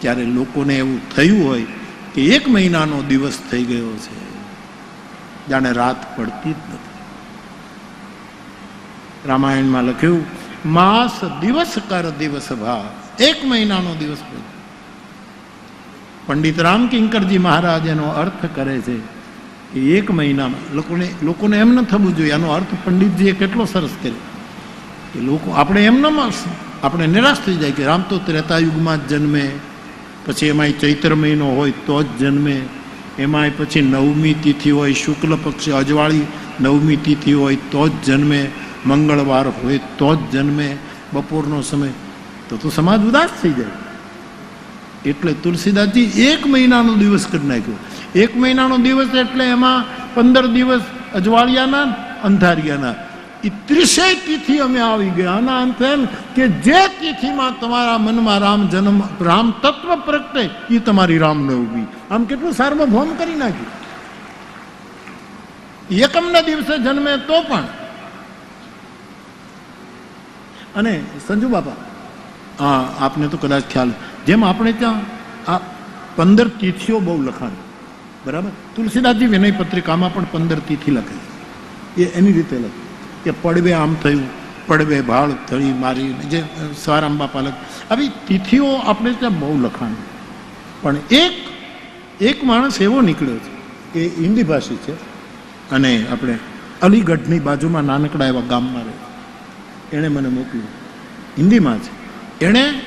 ત્યારે લોકોને એવું થયું હોય કે એક મહિનાનો દિવસ થઈ ગયો છે. જાણે રાત પડતી જ નથી. રામાયણમાં લખ્યું, માસ દિવસ કર દિવસ ભા એક મહિનાનો દિવસ પંડિત રામ કિંકરજી મહારાજ એનો અર્થ કરે છે કે એક મહિનામાં, લોકોને લોકોને એમ ન થવું જોઈએ. આનો અર્થ પંડિતજીએ કેટલો સરસ કર્યો. કે લોકો, આપણે એમ ન આપણે નિરાશ થઈ જાય કે રામ તો ત્રેતા યુગમાં જ જન્મે. પછી એમાંય ચૈત્ર મહિનો હોય તો જ જન્મે. એમાંય પછી નવમી તિથિ હોય, શુક્લ પક્ષે, અજવાળી નવમી તિથિ હોય તો જ જન્મે. મંગળવાર હોય તો જ જન્મે. બપોરનો સમય તો તો સમાજ ઉદાસ થઈ જાય. એટલે તુલસીદાસજી એક મહિનાનો દિવસ કરી નાખ્યો. એક મહિનાનો દિવસ એટલે એમાં પંદર દિવસ અજવાળિયાના અંધારિયાના. એ ત્રીસેય તિથિ અમે આવી ગયા. આના અંત એમ કે જે તિથિમાં તમારા મનમાં રામ જન્મ, રામ તત્વ પ્રગટે એ તમારી રામનવમી આમ કેટલું સાર્વભૌમ કરી નાખ્યું. એકમના દિવસે જન્મે તો પણ. અને સંજુ બાપા હા આપને તો કદાચ ખ્યાલ જેમ આપણે ત્યાં આ પંદર તિથિઓ બહુ લખાણ. બરાબર? તુલસીદાસજી વિનય પત્રિકામાં પણ પંદર તિથિ લખે એ એની રીતે લખે. કે પડવે આમ થયું, પડવે ભાળ તળી મારી જે સવારામ બાપા આવી તિથિઓ આપણે ત્યાં બહુ લખાણ. પણ એક એક માણસ એવો નીકળ્યો છે એ હિન્દી ભાષી છે અને આપણે અલીગઢની બાજુમાં નાનકડા એવા ગામમાં રહે. એણે મને મોકલ્યું. હિન્દીમાં છે. એણે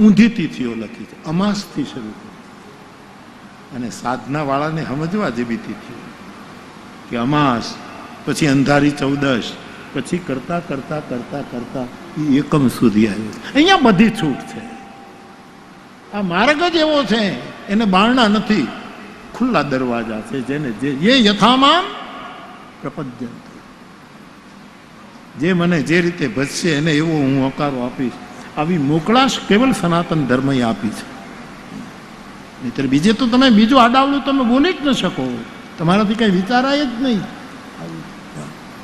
ઊંધી તિથિઓ લખી છે. અમાસથી શરૂ કરી. અને સાધનાવાળાને સમજવા જેવી તિથિઓ. કે અમાસ પછી અંધારી ચૌદશ. પછી કરતા કરતા કરતા કરતા એ એકમ સુધી આવ્યો અહીંયા બધી છૂટ છે. આ માર્ગ જ એવો છે. એને બારણા નથી. ખુલ્લા દરવાજા છે જેને જે, એ યથામાં પ્રપદ્યંત. જે મને જે રીતે ભજશે એને એવો હું હકારો આપીશ. આવી મોકળાશ કેવલ સનાતન ધર્મએ આપી છે. નહીતર બીજે તો તમે બીજું આડાવડું તમે બોલી જ ન શકો. તમારાથી કઈ વિચારાય જ નહીં.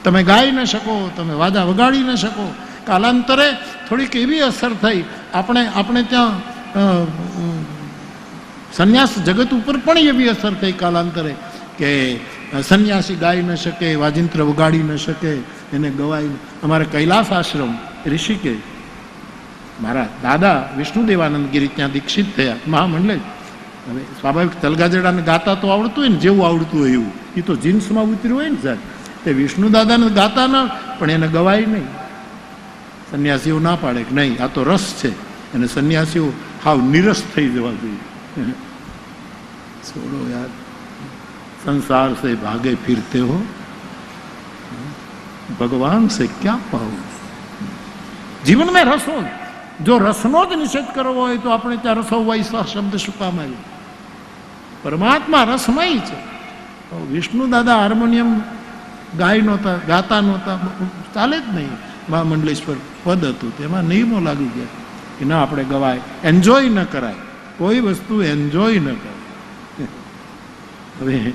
તમે ગાઈ ન શકો, તમે વાદા વગાડી ન શકો. કાલાંતરે થોડીક એવી અસર થઈ. આપણે આપણે ત્યાં સંન્યાસ જગત ઉપર પણ એવી અસર થઈ કાલાંતરે કે સંન્યાસી ગાઈ ન શકે, વાજિંત્ર વગાડી ન શકે, એને ગવાય અમારે કૈલાસ આશ્રમ ઋષિકે મારા દાદા વિષ્ણુદેવાનંદ ગિરી ત્યાં દીક્ષિત થયા. મહામંડલે. હવે સ્વાભાવિક તલગાજડાને ગાતા તો આવડતું હોય ને, જેવું આવડતું હોય એવું. એ તો જીન્સમાં ઉતર્યું હોય ને સાહેબ. તે વિષ્ણુદાદાને ગાતા ના પણ એને ગવાય નહીં. સંન્યાસીઓ ના પાડે કે નહીં, આ તો રસ છે. અને સંન્યાસીઓ હાવ નિરસ થઈ જવા જોઈએ. છોડો યાર સંસાર સે ભાગે ફિરતે હો. ભગવાન સે ક્યાં પાઉં? જીવનમાં રસ હોય. જો રસનો જ નિષેધ કરવો હોય તો આપણે ત્યાં રસો વૈસા શબ્દ શું કામ પરમાત્મા રસમય છે. વિષ્ણુ દાદા હાર્મોનિયમ ગાય નહોતા, ગાતા નહોતા, ચાલે જ નહીં. મહામંડલેશ્વર પદ હતું, તેમાં નિયમો લાગી ગયા કે ના, આપણે ગવાય. એન્જોય ન કરાય. કોઈ વસ્તુ એન્જોય ન કરાય. હવે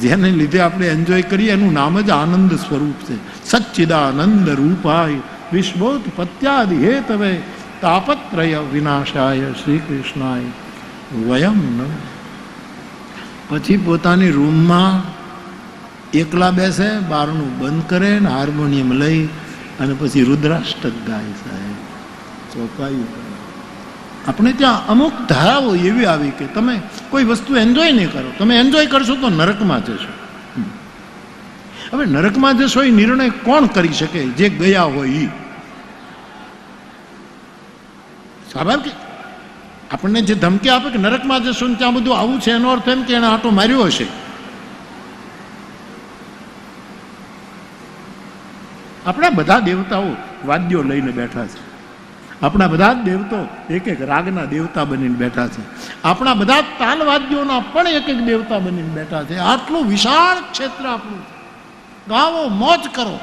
જેને લીધે આપણે એન્જોય કરીએ, એનું નામ જ આનંદ સ્વરૂપ છે. સચ્ચિદાનંદ રૂપાય વિશ્વોત્પત્યાદિ હેતવે, તાપત્રય વિનાશાય શ્રી કૃષ્ણાય વયમ ન. પછી પોતાની રૂમમાં એકલા બેસે, બારણું બંધ કરે ને હાર્મોનિયમ લઈ અને પછી રુદ્રાષ્ટક ગાય સાહેબ. ચોપાયું આપણે ત્યાં અમુક ધારાઓ એવી આવી કે તમે કોઈ વસ્તુ એન્જોય નહીં કરો. તમે એન્જોય કરશો તો નરકમાં જશો. હવે નરકમાં જશો એ નિર્ણય કોણ કરી શકે? જે ગયા હોય એ સ્વાભાવિક આપણને જે ધમકી આપે કે નરકમાં જશો ને ત્યાં બધું આવું છે, એનો અર્થ એમ કે એને આટો માર્યો હશે. આપણા બધા દેવતાઓ વાદ્યો લઈને બેઠા છે. આપણા બધા જ દેવતો એક એક રાગના દેવતા બનીને બેઠા છે. આપણા બધા તાલવાદ્યોના પણ એક એક દેવતા બનીને બેઠા છે. આટલું વિશાળ ક્ષેત્ર આપણું ગાવો, મોજ કરો.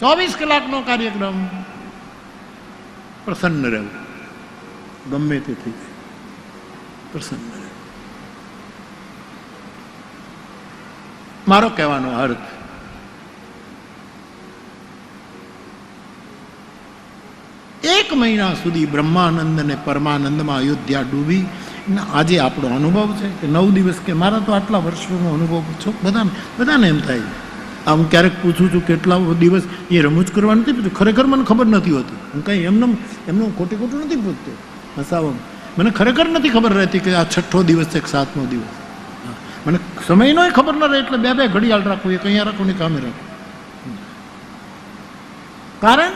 ચોવીસ કલાકનો કાર્યક્રમ. પ્રસન્ન રહેવું. ગમે તે થઈ જાય. પ્રસન્ન રહેવું. મારો કહેવાનો અર્થ એક મહિના સુધી બ્રહ્માનંદ અને પરમાનંદમાં અયોધ્યા ડૂબી. આજે આપણો અનુભવ છે કે નવ દિવસ કે મારા તો આટલા વર્ષોનો અનુભવ છો. બધાને બધાને એમ થાય આ હું ક્યારેક પૂછું છું કેટલા દિવસ એ રમૂજ કરવા નથી પૂછ્યું. ખરેખર મને ખબર નથી હોતી. હું કંઈ એમને એમનું ખોટી ખોટું નથી પૂછતો. હસાવામાં મને ખરેખર નથી ખબર રહેતી કે આ છઠ્ઠો દિવસ છે કે સાતમો દિવસ. મને સમયનોય ખબર ન રહે એટલે બે બે ઘડિયાળ રાખવું, એક અહીંયા રાખવું ને કામે રાખવું કારણ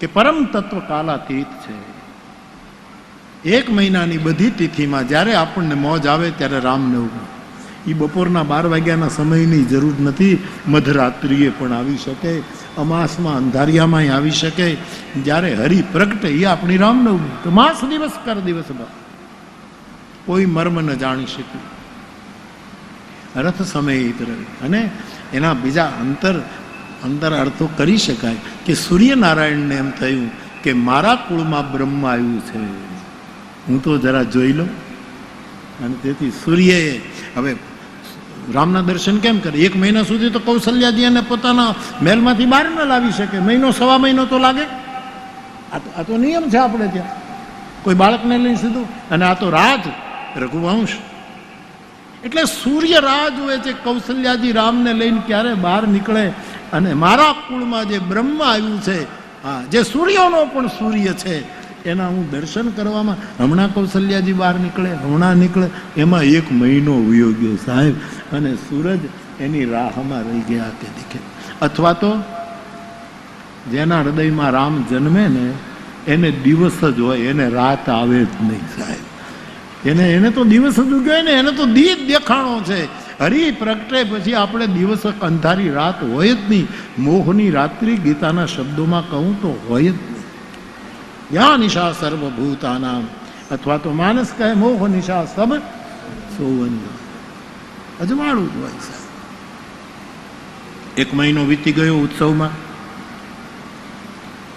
કે પરમ તત્વ કાલાતીત છે. એક મહિનાની બધી તિથિમાં જ્યારે આપણને મોજ આવે ત્યારે રામનવમી એ બપોરના બાર વાગ્યાના સમયની જરૂર નથી. મધરાત્રિએ પણ આવી શકે, અમાસમાં અંધારિયામાં આવી શકે. જ્યારે હરિ પ્રગટે એ આપણી રામનવમી તો માસ દિવસ કર દિવસમાં કોઈ મર્મ ન જાણી શક્યું. રથ સમય અને એના બીજા અંતર અંતર અર્થો કરી શકાય કે સૂર્યનારાયણને એમ થયું કે મારા કુળમાં બ્રહ્મ આવ્યું છે. હું તો જરા જોઈ લઉં. અને તેથી સૂર્યએ હવે રામના દર્શન કેમ કરે? એક મહિના સુધી તો કૌશલ્યાજી અને પોતાના મહેલમાંથી બહાર ન લાવી શકે. મહિનો, સવા મહિનો તો લાગે. આ તો નિયમ છે આપણે ત્યાં. કોઈ બાળકને લઈને સીધું. અને આ તો રાજ રઘુવંશ. એટલે સૂર્ય રાહ જુએ છે. કૌશલ્યાજી રામને લઈને ક્યારે બહાર નીકળે? અને મારા કુળમાં જે બ્રહ્મ આવ્યું છે, હા, જે સૂર્યનો પણ સૂર્ય છે, એના હું દર્શન કરવામાં, હમણાં કૌશલ્યાજી બહાર નીકળે, હમણાં નીકળે, એમાં એક મહિનો ઉયો ગયો સાહેબ, અને સૂરજ એની રાહમાં રહી ગયા તે દીખે અથવા તો, જેના હૃદયમાં રામ જન્મે ને, એને દિવસ જ હોય, એને રાત આવે જ નહીં સાહેબ. એને એને તો દિવસ જ ઉગ્યો ને, એને તો દી દેખાણો છે. હરી પ્રગટે પછી આપણે દિવસ અંધારી રાત હોય જ નહીં. મોહની રાત્રિ ગીતાના શબ્દોમાં કહું તો હોય જ નહીં. યા નિશા સર્વભૂતાના અથવા તો માનસ કહે, મોહ નિશા સબ સોવન અજવાળું જ હોય છે. એક મહિનો વીતી ગયો ઉત્સવમાં.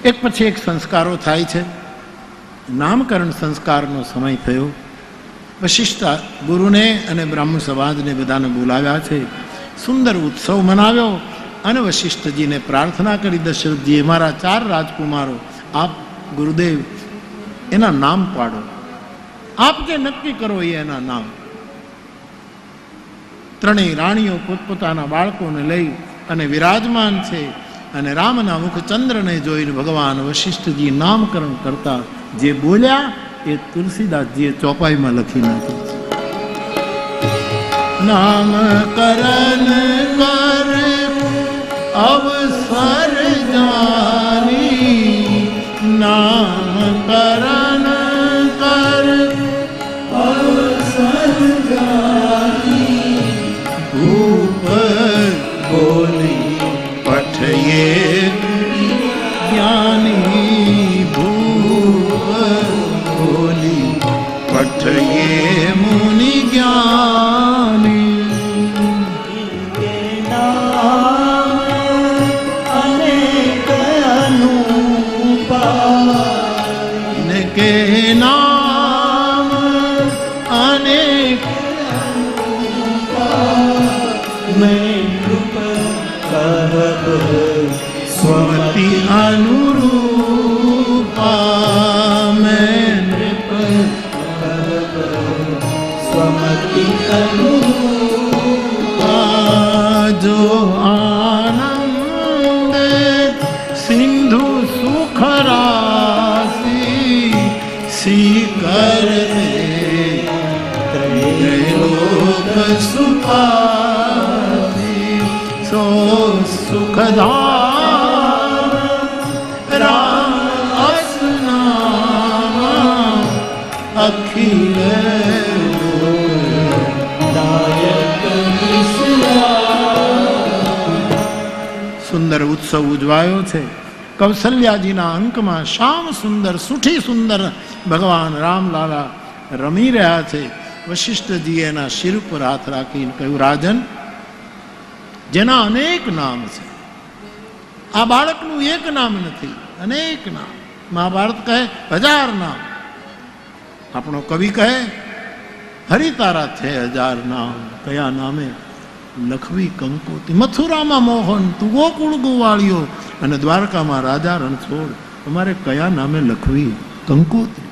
એક પછી એક સંસ્કારો થાય છે. નામકરણ સંસ્કારનો સમય થયો. વશિષ્ઠ ગુરુને અને બ્રાહ્મણ સમાજને બધાને બોલાવ્યા છે. સુંદર ઉત્સવ મનાવ્યો અને વશિષ્ઠજીને પ્રાર્થના કરી દશરથજીએ, મારા ચાર રાજકુમારો, આપ ગુરુદેવ, એના નામ પાડો. આપ જે નક્કી કરો એ એના નામ. ત્રણેય રાણીઓ પોતપોતાના બાળકોને લઈ અને વિરાજમાન છે અને રામના મુખ ચંદ્રને જોઈને ભગવાન વશિષ્ઠજી નામકરણ કરતા જે બોલ્યા એ તુલસીદાસજીએ ચોપાઈમાં લખી નાખ્યું. નામ કરણ કર અવસર જાની નામ કર ને કે સો સુખધામ રામ અસનામ અખિલ સુંદર ઉત્સવ ઉજવાયો છે. કૌશલ્યાજીના અંકમાં શ્યામ સુંદર, સુઠી સુંદર ભગવાન રામલાલા રમી રહ્યા છે. વશિષ્ઠજી એના શિર પર હાથ રાખીને કહ્યું રાજન જેના અનેક નામ છે, આ બાળકનું એક નામ નથી, અનેક નામ. મહાભારત કહે, હજાર નામ. આપણો કવિ કહે હરિતારા છે હજાર નામ, કયા નામે? લખવી કંકોતી મથુરામાં મોહન, તું ગોકુળ ગોવાળિયો, અને દ્વારકામાં રાજા રણછોડ તમારે કયા નામે લખવી? કંકોત્રી.